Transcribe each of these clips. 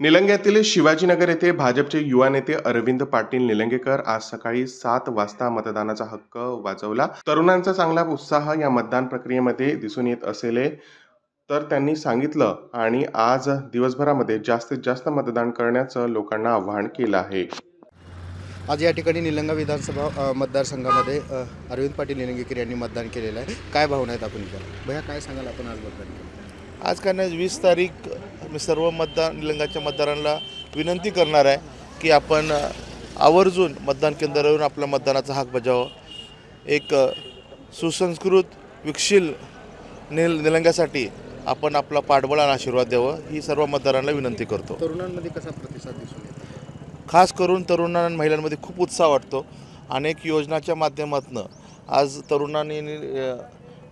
निलंग्यातील शिवाजीनगर येथे भाजपचे युवा नेते अरविंद पाटील निलंगेकर आज सकाळी सात वाजता मतदानाचा हक्क वाजवला तरुणांचा चांगला उत्साह या मतदान प्रक्रियेमध्ये दिसून येत असले तर त्यांनी सांगितलं आणि आज दिवसभरामध्ये जास्तीत जास्त मतदान करण्याचं लोकांना आवाहन केलं आहे. आज या ठिकाणी निलंगा विधानसभा मतदारसंघामध्ये अरविंद पाटील निलंगेकर यांनी मतदान केलेलं आहे. काय भावना आहेत आपण भैया काय सांगाल आपण आज मतदान आज काय नाही वीस तारीख मी सर्व मतदान निलंगाच्या मतदारांना विनंती करणार आहे की आपण आवर्जून मतदान केंद्रावर येऊन आपला मतदानाचा हक बजावा. एक सुसंस्कृत विकशील निल निलंग्यासाठी आपण आपला पाठबळ आणि आशीर्वाद द्यावं ही सर्व मतदारांना विनंती करतो. तरुणांमध्ये कसा प्रतिसाद दिसून येतो? खास करून तरुणां आणि महिलांमध्ये खूप उत्साह वाटतो. अनेक योजनाच्या माध्यमातून आज तरुणांनी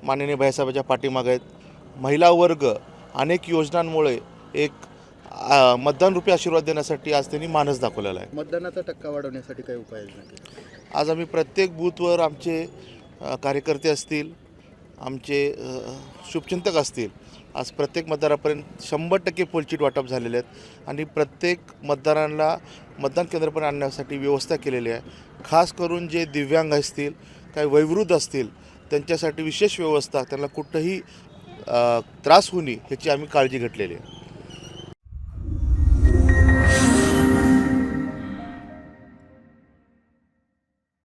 माननीय भाईसाहेबाच्या पाठीमागे आहेत. महिला वर्ग अनेक योजनांमुळे एक अ, मतदानरूपी आशीर्वाद देण्यासाठी आज त्यांनी मानस दाखवलेला आहे. मतदानाचा टक्का वाढवण्यासाठी काय उपाययोजना केली आज आम्ही प्रत्येक बूथवर आमचे कार्यकर्ते असतील आमचे शुभचिंतक असतील आज प्रत्येक मतदारापर्यंत शंभर टक्के पोलचीट वाटप झालेले आहेत आणि प्रत्येक मतदारांना मतदान केंद्रापर्यंत आणण्यासाठी व्यवस्था केलेली आहे. खास करून जे दिव्यांग असतील काही वयोवृद्ध असतील त्यांच्यासाठी विशेष व्यवस्था त्यांना कुठंही त्रास होऊ नये ह्याची आम्ही काळजी घेतलेली आहे.